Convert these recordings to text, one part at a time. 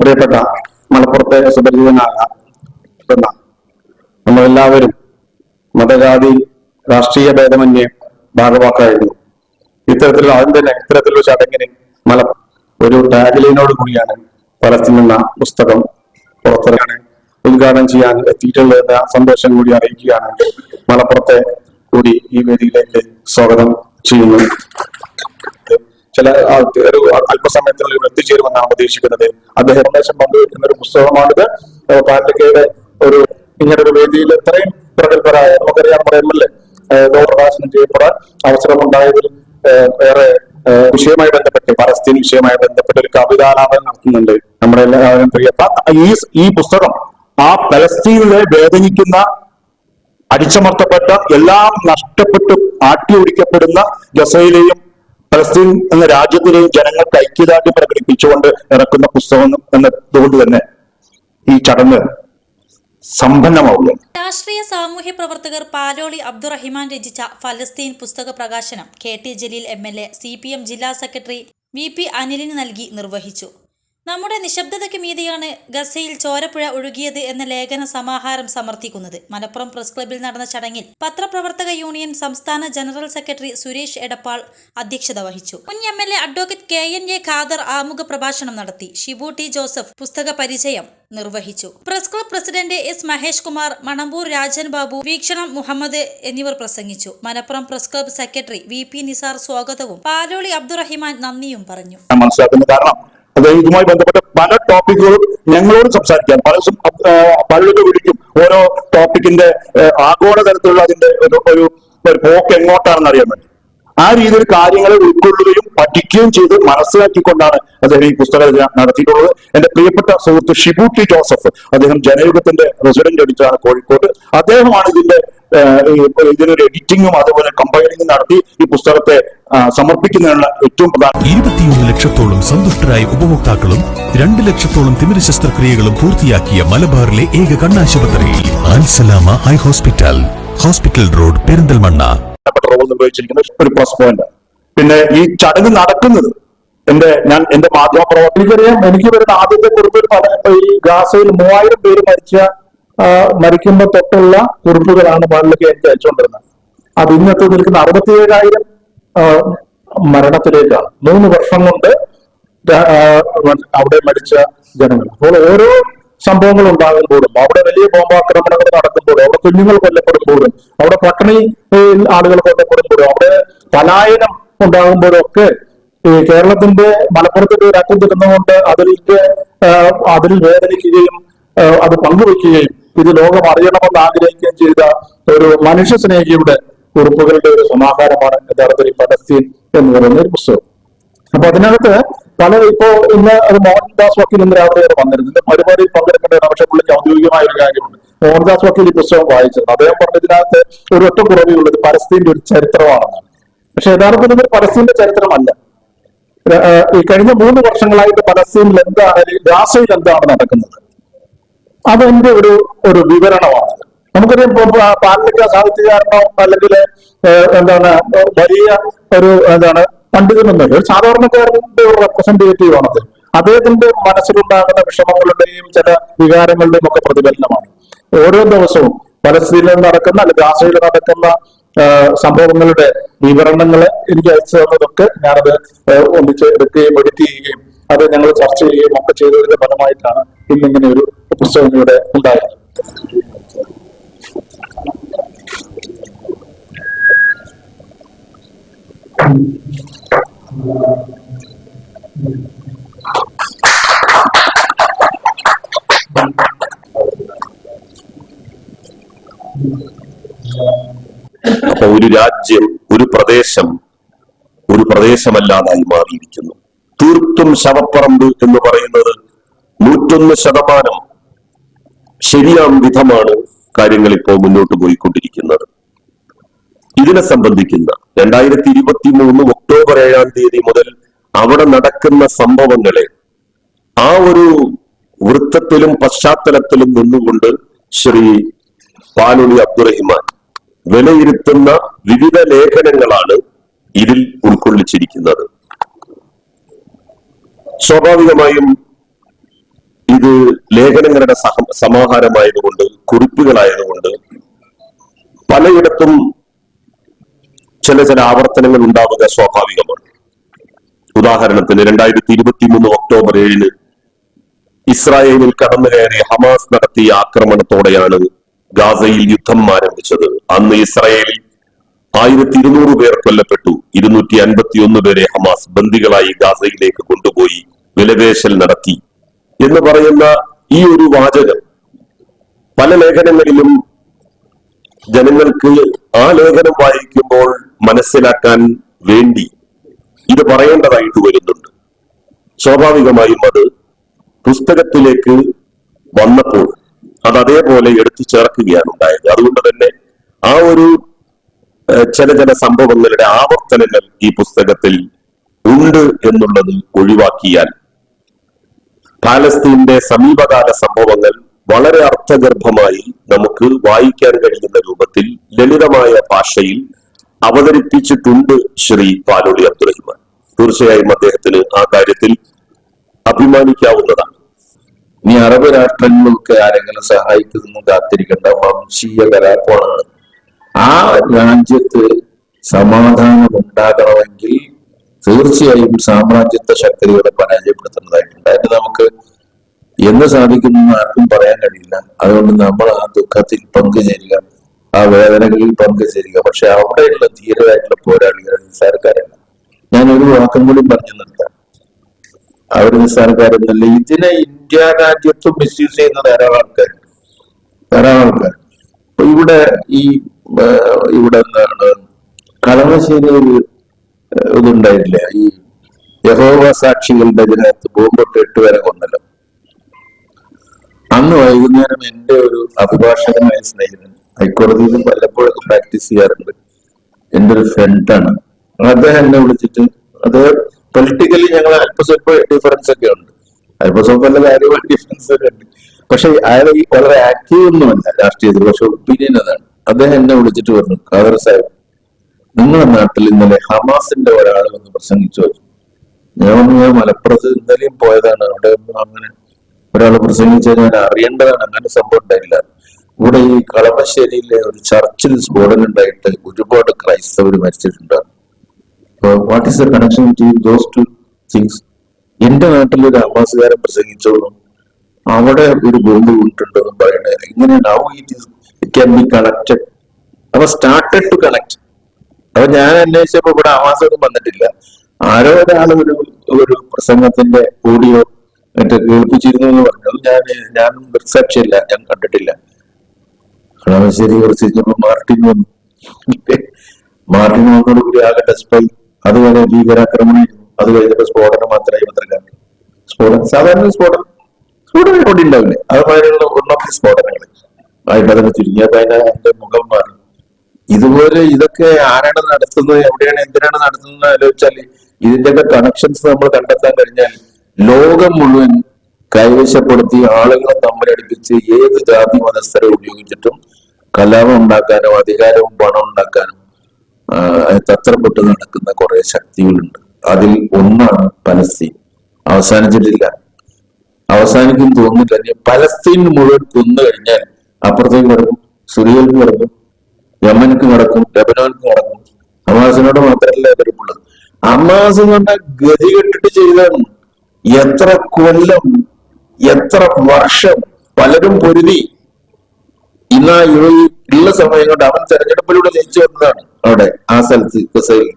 പ്രിയപ്പെട്ട മലപ്പുറത്തെ സുപരിചിതനായ എന്ന നമ്മളെല്ലാവരും മതജാതി രാഷ്ട്രീയ ഭേദമന്യേ ഭാഗവാക്കായിരുന്നു. ഇത്തരത്തിലുള്ള ആദ്യം തന്നെ ഇത്തരത്തിലുള്ള ചടങ്ങിന് മല ഒരു ടാഗ്ലൈനോട് കൂടിയാണ് പലസ്തീൻ പുസ്തകം പുറത്തിറങ്ങാൻ ഉദ്ഘാടനം ചെയ്യാൻ എത്തിയിട്ടുള്ളതെന്ന സന്തോഷം കൂടി അറിയിക്കുകയാണ്. മലപ്പുറത്തെ കൂടി ഈ വേദിയിലേക്ക് സ്വാഗതം ചെയ്യുന്നു. ചില ഒരു അല്പസമയത്തിനുള്ളിൽ എത്തിച്ചേരുമെന്നാണ് പ്രതീക്ഷിക്കുന്നത് അദ്ദേഹം സന്ദേശം പങ്കുവയ്ക്കുന്ന ഒരു പുസ്തകമാണിത്. പാർട്ടിക്കയുടെ ഒരു ഇങ്ങനെ ഒരു വേദിയിൽ ഇത്രയും പ്രഗത്ഭരായ നമുക്കറിയാം നമ്മുടെ എം എൽ എ പ്രഭാഷണം ചെയ്യപ്പെടാൻ അവസരമുണ്ടായതിൽ വിഷയമായി വിഷയവുമായി ബന്ധപ്പെട്ട് പലസ്തീൻ വിഷയവുമായി ബന്ധപ്പെട്ട് ഒരു കവിതാലാപനം നടത്തുന്നുണ്ട് നമ്മുടെ എല്ലാവരും പ്രിയപ്പെട്ട ഈ ഈ പുസ്തകം ആ പലസ്തീനിലെ വേദനിക്കുന്ന അടിച്ചമർത്തപ്പെട്ട എല്ലാം നഷ്ടപ്പെട്ട് ആട്ടി ഒടിക്കപ്പെടുന്ന ഗസയിലെയും ഫലസ്തീൻ എന്ന രാജ്യത്തിലെയും ജനങ്ങൾക്ക് ഐക്യദാർഢ്യം പ്രകടിപ്പിച്ചുകൊണ്ട് ഇറക്കുന്ന പുസ്തകം എന്നതുകൊണ്ട് തന്നെ ഈ ചടങ്ങ് സമ്പന്നമാവുകയാണ്. രാഷ്ട്രീയ സാമൂഹ്യ പ്രവർത്തകർ പാലോളി അബ്ദുറഹിമാൻ രചിച്ച ഫലസ്തീൻ പുസ്തക പ്രകാശനം K T Jaleel M L A C P M ജില്ലാ സെക്രട്ടറി വി പി അനിലിന് നൽകി നിർവഹിച്ചു. നമ്മുടെ നിശബ്ദതയ്ക്ക് മീതിയാണ് ഗസയിൽ ചോരപ്പുഴ ഒഴുകിയത് എന്ന ലേഖന സമാഹാരം സമർത്ഥിക്കുന്നത്. മലപ്പുറം പ്രസ് ക്ലബ്ബിൽ നടന്ന ചടങ്ങിൽ പത്രപ്രവർത്തക യൂണിയൻ സംസ്ഥാന ജനറൽ സെക്രട്ടറി സുരേഷ് എടപ്പാൾ അധ്യക്ഷത വഹിച്ചു. മുൻ M L A advocate K N A Khader ആമുഖ പ്രഭാഷണം നടത്തി. ഷിബു ടി ജോസഫ് പുസ്തക പരിചയം നിർവഹിച്ചു. Press club president S Mahesh Kumar Manampur Rajan Babu Veekshanam Muhammad എന്നിവർ പ്രസംഗിച്ചു. Malappuram press club secretary V P Nisar സ്വാഗതവും പാലോളി അബ്ദുറഹിമാൻ നന്ദിയും പറഞ്ഞു. അത് ഇതുമായി ബന്ധപ്പെട്ട പല ടോപ്പിക്കുകളും ഞങ്ങളോട് സംസാരിക്കാം. പല പലരും വിളിക്കും. ഓരോ ടോപ്പിക്കിന്റെ ആഗോള ആഗോളതലത്തിലുള്ള അതിന്റെ ഒരു ഒരു പോക്ക് എങ്ങോട്ടാണെന്ന് അറിയാൻ വേണ്ടി. ആ രീതിയിൽ കാര്യങ്ങളെ ഉൾക്കൊള്ളുകയും പഠിക്കുകയും ചെയ്ത് മനസ്സിലാക്കിക്കൊണ്ടാണ് അദ്ദേഹം ഈ പുസ്തക രചന നടത്തിയിട്ടുള്ളത്. എന്റെ പ്രിയപ്പെട്ട സുഹൃത്ത് ഷിബു ടി ജോസഫ് അദ്ദേഹം ജനയുഗത്തിന്റെ റെസിഡന്റ് എഡിറ്ററാണ് കോഴിക്കോട്. അദ്ദേഹമാണ് ഇതിന്റെ ഇതിനൊരു എഡിറ്റിങ്ങും അതുപോലെ കമ്പൈനിങ്ങും നടത്തി ഈ പുസ്തകത്തെ സമർപ്പിക്കുന്നതിനുള്ള ഏറ്റവും പ്രധാന ഇരുപത്തിയൊന്ന് ലക്ഷത്തോളം സന്തുഷ്ടരായ ഉപഭോക്താക്കളും രണ്ട് ലക്ഷത്തോളം തിമിര ശസ്ത്രക്രിയകളും പൂർത്തിയാക്കിയ മലബാറിലെ ഏക കണ്ണാശുപത്രി Al Salama eye hospital hospital road Perinthalmanna. പ്രധാനപ്പെട്ട റോൾ നിർവഹിച്ചിരിക്കുന്ന ഒരു പ്ലസ് പോയിന്റ് പിന്നെ ഈ ചടങ്ങ് നടക്കുന്നത് എന്റെ ഞാൻ എന്റെ മാധ്യമ പ്രവർത്തനം എനിക്ക് വരുന്ന ആദ്യത്തെ കുറിപ്പ് പല ഈ ഗാസയിൽ മൂവായിരം പേര് മരിച്ച മരിക്കുമ്പോ തൊട്ടുള്ള കുറിപ്പുകളാണ് പാലിലേക്ക് എനിക്ക് അയച്ചുകൊണ്ടിരുന്നത്. അത് ഇന്നത്തെ നിൽക്കുന്ന അറുപത്തി ഏഴായിരം മരണത്തിലേക്കാണ്. മൂന്ന് വർഷം കൊണ്ട് അവിടെ മരിച്ച ജനങ്ങൾ. അപ്പോൾ ഓരോ സംഭവങ്ങൾ ഉണ്ടാകുമ്പോഴും അവിടെ വലിയ ബോംബാക്രമണങ്ങൾ നടക്കുമ്പോഴും അവിടെ കുഞ്ഞുങ്ങൾ കൊല്ലപ്പെടുമ്പോഴും അവിടെ പട്ടിണി ആളുകൾ കൊല്ലപ്പെടുമ്പോഴും അവിടെ പലായനം ഉണ്ടാകുമ്പോഴും ഒക്കെ കേരളത്തിന്റെ മലപ്പുറത്തിന്റെ ഒരു അറ്റം തിരുന്നുകൊണ്ട് അതിലേക്ക് അതിൽ വേദനിക്കുകയും അത് പങ്കുവെക്കുകയും ഇത് ലോകം അറിയണമെന്ന് ആഗ്രഹിക്കുകയും ചെയ്ത ഒരു മനുഷ്യ സ്നേഹിയുടെ കുറിപ്പുകളുടെ ഒരു സമാഹാരമാണ് യഥാർത്ഥത്തിൽ പലസ്തീൻ എന്ന് പറയുന്ന ഒരു പുസ്തകം. അപ്പൊ അതിനകത്ത് പല ഇപ്പോ ഇന്ന് അത് മോഹൻദാസ് വക്കീൽ ഇന്ന് രാവിലെ വന്നിരുന്നു. ഇന്ന് പരിപാടിയിൽ പക്ഷെ പുള്ളിക്ക് ഔദ്യോഗികമായ ഒരു കാര്യമുണ്ട്. മോഹൻദാസ് വക്കീൽ ഈ പുസ്തകം വായിച്ചത്. അദ്ദേഹം പറഞ്ഞതിനകത്ത് ഒരു ഒറ്റ കുറവേ പലസ്തീന്റെ ഒരു ചരിത്രമാണെന്നാണ്. പക്ഷെ യഥാർത്ഥത്തിൽ ഇത് പലസ്തീന്റെ ചരിത്രമല്ല. ഈ കഴിഞ്ഞ മൂന്ന് വർഷങ്ങളായിട്ട് പലസ്തീനിൽ എന്താണ് ഗാസയിൽ എന്താണ് നടക്കുന്നത്? അതെന്റെ ഒരു ഒരു വിവരണമാണ്. നമുക്കറിയാം പാലിക്ക സാഹിത്യകാരനോ അല്ലെങ്കിൽ എന്താണ് വലിയ ഒരു എന്താണ് പണ്ഡിതനൊന്നുമില്ല ഒരു സാധാരണക്കാരന്റെ ഒരു റെപ്രസെന്റേറ്റീവ് ആണത്. അദ്ദേഹത്തിന്റെ മനസ്സിലുണ്ടാകുന്ന വിഷമങ്ങളുടെയും ചില വികാരങ്ങളുടെയും ഒക്കെ പ്രതിഫലനമാണ്. ഓരോ ദിവസവും പലസ്തീനിൽ നടക്കുന്ന അല്ലെങ്കിൽ ഗാസയിൽ നടക്കുന്ന സംഭവങ്ങളുടെ വിവരണങ്ങൾ എനിക്ക് അയച്ചു തന്നതൊക്കെ ഞാനത് ഒന്നിച്ച് എടുക്കുകയും എഡിറ്റ് ചെയ്യുകയും അത് ഞങ്ങൾ ചർച്ച ചെയ്യുകയും ഒക്കെ ചെയ്തതിന്റെ ഫലമായിട്ടാണ് ഇന്നിങ്ങനെ ഒരു പുസ്തകം ഇവിടെ ഉണ്ടായത്. അപ്പൊ ഒരു രാജ്യം ഒരു പ്രദേശം ഒരു പ്രദേശമല്ലാതായി മാറിയിരിക്കുന്നു. തീർത്തും ശവപ്പറമ്പ് എന്ന് പറയുന്നത് നൂറ്റൊന്ന് ശതമാനം ശരിയാം വിധമാണ് കാര്യങ്ങൾ ഇപ്പോൾ മുന്നോട്ട് പോയിക്കൊണ്ടിരിക്കുന്നത്. ഇതിനെ സംബന്ധിക്കുന്ന രണ്ടായിരത്തി ഇരുപത്തി മൂന്ന് ഒക്ടോബർ ഏഴാം തീയതി മുതൽ അവിടെ നടക്കുന്ന സംഭവങ്ങളെ ആ ഒരു വൃത്തത്തിലും പശ്ചാത്തലത്തിലും നിന്നുകൊണ്ട് ശ്രീ പാലുണി അബ്ദുറഹിമാൻ വിലയിരുത്തുന്ന വിവിധ ലേഖനങ്ങളാണ് ഇതിൽ ഉൾക്കൊള്ളിച്ചിരിക്കുന്നത്. സ്വാഭാവികമായും ഇത് ലേഖനങ്ങളുടെ സഹ സമാഹാരമായതുകൊണ്ട് കുറിപ്പുകളായതുകൊണ്ട് പലയിടത്തും ചില ചില ആവർത്തനങ്ങൾ ഉണ്ടാവുക സ്വാഭാവികമാണ്. ഉദാഹരണത്തിന് രണ്ടായിരത്തി ഇരുപത്തി മൂന്ന് ഒക്ടോബർ ഏഴിന് ഇസ്രായേലിൽ കടന്നു കയറി ഹമാസ് നടത്തിയ ആക്രമണത്തോടെയാണ് ഗാസയിൽ യുദ്ധം ആരംഭിച്ചത്. അന്ന് ഇസ്രായേലിൽ ആയിരത്തി ഇരുന്നൂറ് പേർ കൊല്ലപ്പെട്ടു. ഇരുന്നൂറ്റി അൻപത്തി ഒന്ന് പേരെ ഹമാസ് ബന്ദികളായി ഗാസയിലേക്ക് കൊണ്ടുപോയി വിലപേശൽ നടത്തി. എന്ന് പറയുന്ന ഈ ഒരു വാചകം പല ലേഖനങ്ങളിലും ജനങ്ങൾക്ക് ആ ലേഖനം വായിക്കുമ്പോൾ മനസ്സിലാക്കാൻ വേണ്ടി ഇത് പറയേണ്ടതായിട്ട് വരുന്നുണ്ട്. സ്വാഭാവികമായും അത് പുസ്തകത്തിലേക്ക് വന്നപ്പോൾ അത് അതേപോലെ എടുത്തു ചേർക്കുകയാണ് ഉണ്ടായത്. അതുകൊണ്ട് തന്നെ ആ ഒരു ചില ചില സംഭവങ്ങളുടെ ആവർത്തനങ്ങൾ ഈ പുസ്തകത്തിൽ ഉണ്ട് എന്നുള്ളത് ഒഴിവാക്കിയാൽ പാലസ്തീന്റെ സമീപകാല സംഭവങ്ങൾ വളരെ അർത്ഥഗർഭമായി നമുക്ക് വായിക്കാൻ കഴിയുന്ന രൂപത്തിൽ ലളിതമായ ഭാഷയിൽ അവതരിപ്പിച്ചിട്ടുണ്ട് ശ്രീ പാലോളി അബ്ദുറഹിമാൻ തീർച്ചയായും അദ്ദേഹത്തിന് ആ കാര്യത്തിൽ അഭിമാനിക്കാവുന്നതാണ്. ഇനി അറബ് രാഷ്ട്രങ്ങൾക്ക് ആരെങ്കിലും സഹായിക്കുന്നു കാത്തിരിക്കേണ്ട വംശീയ കലാപമാണ്. ആ രാജ്യത്ത് സമാധാനം ഉണ്ടാകണമെങ്കിൽ തീർച്ചയായും സാമ്രാജ്യത്വ ശക്തികളെ പരാജയപ്പെടുത്തേണ്ടതായിട്ടുണ്ട് അതിന് നമുക്ക് എന്ന് സാധിക്കുന്നു ആർക്കും പറയാൻ കഴിയില്ല. അതുകൊണ്ട് നമ്മൾ ആ ദുഃഖത്തിൽ പങ്കുചേരുക. ആ വേദനകളിൽ പങ്കുചേരുക. പക്ഷെ അവിടെയുള്ള ധീരരായിട്ടുള്ള പോരാളികൾ നിസ്സാരക്കാരല്ല ഞാൻ ഒരു വാക്കും കൂടി പറഞ്ഞു നിർത്താം. അവർ നിസ്സാരക്കാരൊന്നുമല്ല ഇതിനെ ഇന്ത്യ രാജ്യത്തും മിസ്യൂസ് ചെയ്യുന്ന ധാരാളം ആൾക്കാരുണ്ട്. ധാരാളം ആൾക്കാർ. അപ്പൊ ഇവിടെ ഈ ഇവിടെ എന്താണ് കളമശ്ശേരി ഒരു ഇതുണ്ടായിട്ടില്ല. ഈ യഹോവ സാക്ഷികളുടെ ഇതിനകത്ത് ബോംബൊട്ട് എട്ട് വരെ കൊന്നല്ലോ. അന്ന് വൈകുന്നേരം എന്റെ ഒരു അഭിഭാഷകനായ സ്നേഹിതൻ ഹൈക്കോടതിയിലും വല്ലപ്പോഴൊക്കെ പ്രാക്ടീസ് ചെയ്യാറുണ്ട്. എന്റെ ഒരു ഫ്രണ്ടാണ് അദ്ദേഹം എന്നെ വിളിച്ചിട്ട് അത് പൊളിറ്റിക്കലി ഞങ്ങൾ അല്പസ്വല്പ ഡിഫറൻസ് ഒക്കെ ഉണ്ട്. അല്പസ്വല്പ നല്ല കാര്യമായ ഡിഫറൻസ് ഒക്കെ ഉണ്ട്. പക്ഷെ അയാൾ ഈ വളരെ ആക്റ്റീവ് ഒന്നുമല്ല രാഷ്ട്രീയത്തിൽ പക്ഷെ ഒപ്പീനിയൻ അതാണ്. അദ്ദേഹം എന്നെ വിളിച്ചിട്ട് പറഞ്ഞു ഖാദർ സാഹിബ് നിങ്ങളുടെ നാട്ടിൽ ഇന്നലെ ഹമാസിന്റെ ഒരാൾ വന്ന് പ്രസംഗിച്ചു വരും ഞാൻ പറഞ്ഞു ഞാൻ മലപ്പുറത്ത് ഇന്നലെയും പോയതാണ് അവിടെ ഒന്നും അങ്ങനെ ഒരാൾ പ്രസംഗിച്ചാൽ ഞാൻ അറിയേണ്ടതാണ് അങ്ങനെ സംഭവം ഉണ്ടായില്ല. ഇവിടെ ഈ കളമശ്ശേരിയിലെ ഒരു ചർച്ചിൽ സ്ഫോടനം ഉണ്ടായിട്ട് ഒരുപാട് ക്രൈസ്തവർ മരിച്ചിട്ടുണ്ട്. What is the connection between those two things എന്റെ നാട്ടിൽ ഒരു ഹമാസുകാരൻ പ്രസംഗിച്ചോളൂ. അവിടെ ഒരു ബോംബ് വീണിട്ടുണ്ടെന്നും പറയണേ. ഇങ്ങനെ now it is it can be connected അപ്പൊ സ്റ്റാർട്ടഡ് ടു കണക്ട് അപ്പൊ ഞാൻ അന്വേഷിച്ചപ്പോ ഇവിടെ ഹമാസ് ഒന്നും വന്നിട്ടില്ല. ആരോ ഒരാൾ ഒരു ഒരു പ്രസംഗത്തിന്റെ ഓഡിയോ മറ്റേ കേൾപ്പിച്ചിരുന്നു എന്ന് പറഞ്ഞു. ഞാൻ ഞാൻ റിസപ്ഷൻ ഇല്ല ഞാൻ കണ്ടിട്ടില്ല. കളമശ്ശേരി കുറച്ച് കഴിഞ്ഞപ്പോ മാർട്ടിൻ വന്നു. മാർട്ടിൻ വന്നതോടുകൂടി ആകെ അത് അതുവരെ ഭീകരാക്രമണമായിരുന്നു അത് കഴിഞ്ഞപ്പോ സ്ഫോടനം മാത്രമായി പത്രക്കാർക്ക് സ്ഫോടനം സാധാരണ സ്ഫോടനം സ്ഫോടനം ഇവിടെ ഉണ്ടാവില്ലേ? അതുമാതിരിയുള്ള ഒന്നൊക്കെ സ്ഫോടനങ്ങൾ ആയിട്ട് അതൊക്കെ ചുരുങ്ങിയപ്പോ അതിന്റെ മുഖം മാറി. ഇതുപോലെ ഇതൊക്കെ ആരാണ് നടത്തുന്നത്? എവിടെയാണ് എന്തിനാണ് നടത്തുന്നത് ആലോചിച്ചാൽ ഇതിന്റെയൊക്കെ കണക്ഷൻസ് നമ്മൾ കണ്ടെത്താൻ കഴിഞ്ഞാൽ ലോകം മുഴുവൻ കൈവശപ്പെടുത്തി ആളുകളെ തമ്മിലടിപ്പിച്ച് ഏത് ജാതി മതസ്ഥരെ ഉപയോഗിച്ചിട്ടും കലാപം ഉണ്ടാക്കാനും അധികാരവും പണം ഉണ്ടാക്കാനും തത്രപ്പെട്ട് നടക്കുന്ന കുറെ ശക്തികളുണ്ട്. അതിൽ ഒന്നാണ് പലസ്തീൻ. അവസാനിച്ചിട്ടില്ല. അവസാനിക്കും തോന്നില്ല പലസ്തീൻ മുഴുവൻ കൊന്നു കഴിഞ്ഞാൽ അപ്പുറത്തേക്ക് കിടക്കും സുറിയൽക്ക് കിടക്കും യമനക്ക് നടക്കും ലബനോനക്ക് നടക്കും ഹമാസിനോട് മാത്രമല്ല എതിർപ്പുള്ളത്. ഹമാസ് ഗതി കെട്ടിട്ട് ചെയ്താണ് എത്ര കൊല്ലം എത്ര വർഷം പലരും പൊരുതി ആ യു ഉള്ള സമയം കൊണ്ട് അവൻ തെരഞ്ഞെടുപ്പിലൂടെ ജയിച്ചു വന്നതാണ് അവിടെ ആ സ്ഥലത്ത് ഗസയിൽ.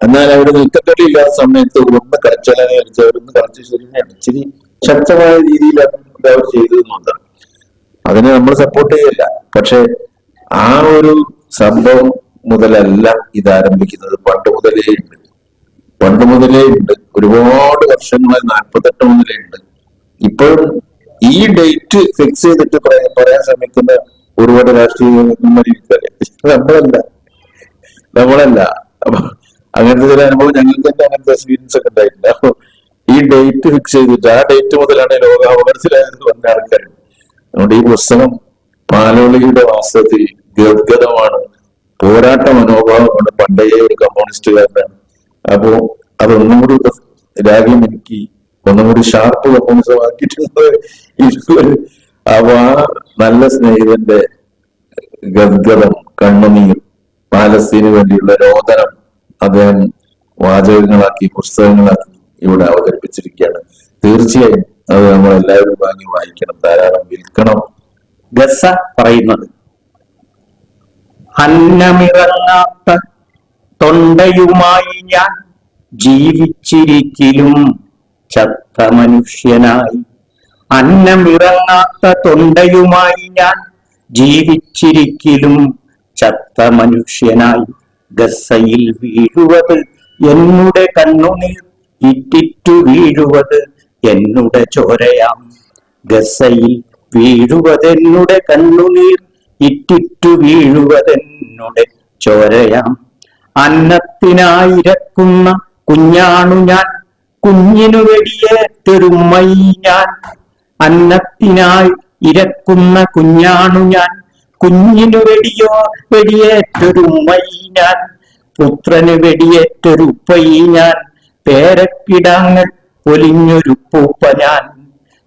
എന്നാൽ അവിടെ നിൽക്കക്കടി ഇല്ലാത്ത സമയത്ത് ഒന്ന് കളിച്ചാലെന്ന് അടിച്ച് അവരൊന്ന് കളിച്ച് ശരിയാണ് ഇച്ചിരി ശക്തമായ രീതിയിൽ അവർ ചെയ്തതെന്നുള്ളതാണ് അതിനെ നമ്മൾ സപ്പോർട്ട് ചെയ്യല്ല. പക്ഷെ ആ ഒരു സംഭവം മുതലല്ല ഇത് ആരംഭിക്കുന്നത്. പണ്ട് മുതലേ ഉണ്ട്. പണ്ട് മുതലേ ഉണ്ട്. ഒരുപാട് വർഷങ്ങളായി നാൽപ്പത്തെട്ട് മുതലേ ഉണ്ട്. ഇപ്പോഴും ഈ ഡേറ്റ് ഫിക്സ് ചെയ്തിട്ട് പറയാ- പറയാൻ ശ്രമിക്കുന്ന ഒരുപാട് രാഷ്ട്രീയ നമ്മളല്ല. നമ്മളല്ല. അങ്ങനത്തെ ചില അനുഭവം ഞങ്ങൾക്ക് തന്നെ അങ്ങനത്തെ എക്സ്പീരിയൻസ് ഒക്കെ ഉണ്ടായിട്ടില്ല അപ്പൊ ഈ ഡേറ്റ് ഫിക്സ് ചെയ്തിട്ട് ആ ഡേറ്റ് മുതലാണ് ലോക മനസ്സിലായത് പറഞ്ഞ ആൾക്കാർ അതുകൊണ്ട് ഈ പുസ്തകം പാലോളിയുടെ വാസ്തവത്തിൽ ഗദ്ഗതമാണ് പോരാട്ട മനോഭാവമാണ് പണ്ടേ ഒരു കമ്മ്യൂണിസ്റ്റുകാരനാണ് അപ്പോ അതൊന്നും കൂടി രാജ്യം എനിക്ക് ഒന്നും കൂടി ഷാർപ്പ് കമ്മ്യൂണിസം ആക്കിയിട്ടുള്ളത് ഇതുവരെ അപ്പൊ ആ നല്ല സ്നേഹിതന്റെ ഗദ്ഗതം കണ്ണുനീർ പാലസ്തീന് വേണ്ടിയുള്ള രോദനം അദ്ദേഹം വാചകങ്ങളാക്കി പുസ്തകങ്ങളാക്കി ഇവിടെ അവതരിപ്പിച്ചിരിക്കുകയാണ്. തീർച്ചയായും അത് നമ്മൾ എല്ലാവരും വാങ്ങി വായിക്കണം ധാരാളം വിൽക്കണം. ഗസ പറയുന്നത്. അന്നമിറങ്ങാത്ത തൊണ്ടയുമായി ഞാൻ ജീവിച്ചിരിക്കലും ചത്ത മനുഷ്യനായി അന്നമിറങ്ങാത്ത തൊണ്ടയുമായി ഞാൻ ജീവിച്ചിരിക്കലും ചത്ത മനുഷ്യനായി ഗസയിൽ വീഴുവത് എന്നുടെ കണ്ണുനീർ ഇറ്റിറ്റു വീഴുവത് എന്നുടെ ചോരയാം. ഗസയിൽ വീഴുവതെന്നുടെ കണ്ണുനീർ ഇറ്റിറ്റു വീഴുവതെന്നുടെ ചോരയാം. അന്നത്തിനായിരക്കുന്ന കുഞ്ഞാണു ഞാൻ കുഞ്ഞിനു വെടിയേറ്റൊരുമ്മൈ ഞാൻ അന്നത്തിനായി ഇരക്കുന്ന കുഞ്ഞാണു ഞാൻ. കുഞ്ഞിനു വെടിയോ വെടിയേറ്റൊരുമ്മൈ ഞാൻ പുത്രന് വെടിയേറ്റൊരുപ്പൈ ഞാൻ പേരക്കിടാങ്ങൾ പൊലിഞ്ഞൊരു പൂപ്പ ഞാൻ.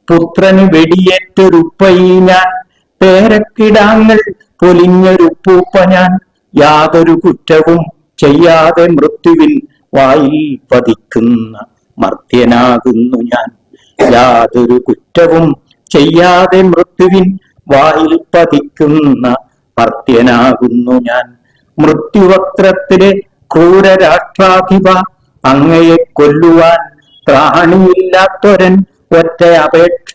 പുത്രന് വെടിയേറ്റൊരുപ്പൈ ഞാൻ പേരക്കിടാങ്ങൾ പൊലിഞ്ഞൊരു പൂപ്പ ഞാൻ. യാതൊരു കുറ്റവും ചെയ്യാതെ മൃത്യുവിൽ വായിൽ പതിക്കുന്ന മർത്യനാകുന്നു ഞാൻ. യാതൊരു കുറ്റവും ചെയ്യാതെ മൃത്യുവിൻ വായിൽ പതിക്കുന്ന മർത്യനാകുന്നു ഞാൻ. മൃത്യുവക്രത്തിലെ ക്രൂരരാഷ്ട്രാധിപ അങ്ങയെ കൊല്ലുവാൻ ത്രാണിയില്ലാത്തൊരൻ ഒറ്റ അപേക്ഷ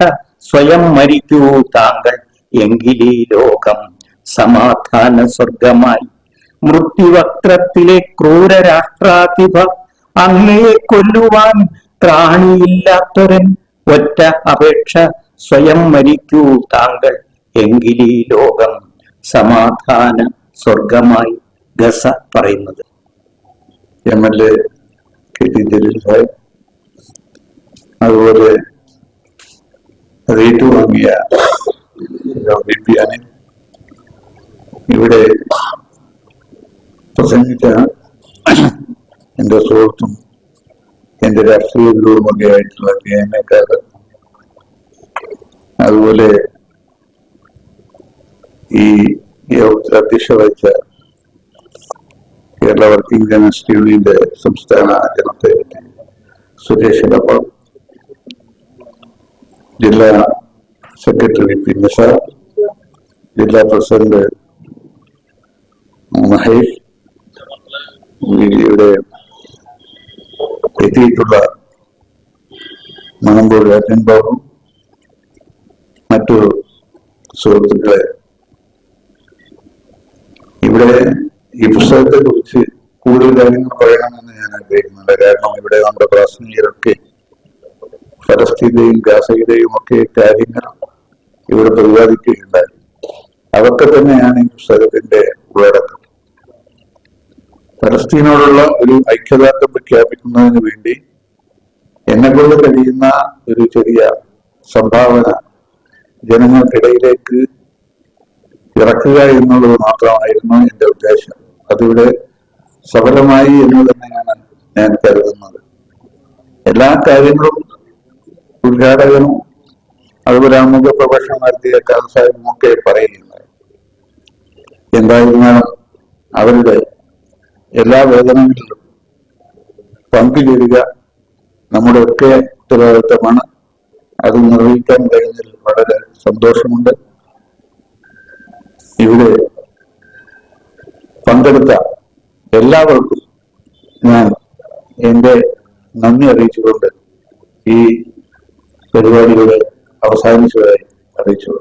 സ്വയം മരിക്കൂ താങ്കൾ. എങ്കിലീ ലോകം സമാധാന സ്വർഗമായി മൃത്യുവക്രത്തിലെ ക്രൂരരാഷ്ട്രാധിപ അങ്ങയെ കൊല്ലുവാൻ ത്രാണിയില്ലാത്തൊരൻ ഒറ്റ അപേക്ഷ സ്വയം മരിക്കൂ താങ്കൾ എങ്കിലീ ലോകം സമാധാന സ്വർഗമായി ഗസ പറയുന്നത്. M L A K T Jaleel sahib അതുപോലെ റേറ്റ് വാങ്ങിയ ഇവിടെ പ്രസംഗിച്ച എന്റെ സുഹൃത്തും എന്റെ രാഷ്ട്രീയത്തിലൂടെ ഒക്കെ ആയിട്ടുള്ള കെ എം അതുപോലെ ഈ യോഗത്തിൽ അധ്യക്ഷ വഹിച്ച കേരള വർക്കിംഗ് ജേണലിസ്റ്റ് യൂണിയന്റെ സംസ്ഥാന ജനറൽ സെക്രട്ടറി സുരേഷ് ജില്ലാ സെക്രട്ടറി പി നിഷ ജില്ലാ പ്രസിഡന്റ് മഹേഷ് ഇവിടെ എത്തിയിട്ടുള്ള മണമ്പൂർ രാജൻ ബാബു മറ്റു സുഹൃത്തുക്കളെ ഇവിടെ ഈ പുസ്തകത്തെ കുറിച്ച് കൂടുതൽ കാര്യങ്ങൾ പറയണമെന്ന് ഞാൻ ആഗ്രഹിക്കുന്നുണ്ട്. കാരണം ഇവിടെ നമ്മുടെ പ്രാസംഗികരൊക്കെ ഫലസ്തീന്റെയും ഗാസയുടെയും ഒക്കെ കാര്യങ്ങൾ ഇവിടെ പ്രതിപാദിക്കുകയുണ്ടായി. അതൊക്കെ തന്നെയാണ് ഈ പുസ്തകത്തിന്റെ ഉള്ളടക്കം. ഫലസ്തീനോടുള്ള ഒരു ഐക്യദാർഢ്യം പ്രഖ്യാപിക്കുന്നതിന് വേണ്ടി എന്നെ കൊണ്ട് കഴിയുന്ന ഒരു ചെറിയ സംഭാവന ജനങ്ങൾക്കിടയിലേക്ക് ഇറക്കുക എന്നുള്ളത് മാത്രമായിരുന്നു എന്റെ ഉദ്ദേശം. അതിവിടെ സഫലമായി എന്ന് തന്നെയാണ് ഞാൻ കരുതുന്നത്. എല്ലാ കാര്യങ്ങളും ഉദ്ഘാടകനും അതുപോലെ അമുഖ പ്രഭാഷണം നടത്തിയ സാഹിബും ഒക്കെ പറയുന്നത്. എന്തായിരുന്നാലും അവരുടെ എല്ലാ വേദനകളിലും പങ്കുചേരുക നമ്മുടെ ഒക്കെ ഉത്തരവാദിത്തമാണ് അത് നിർവഹിക്കാൻ കഴിഞ്ഞതിൽ വളരെ സന്തോഷമുണ്ട്. ഇവിടെ പങ്കെടുത്ത എല്ലാവർക്കും ഞാൻ എന്റെ നന്ദി അറിയിച്ചുകൊണ്ട് ഈ പരിപാടികളെ അവസാനിച്ചതായി അറിയിച്ചു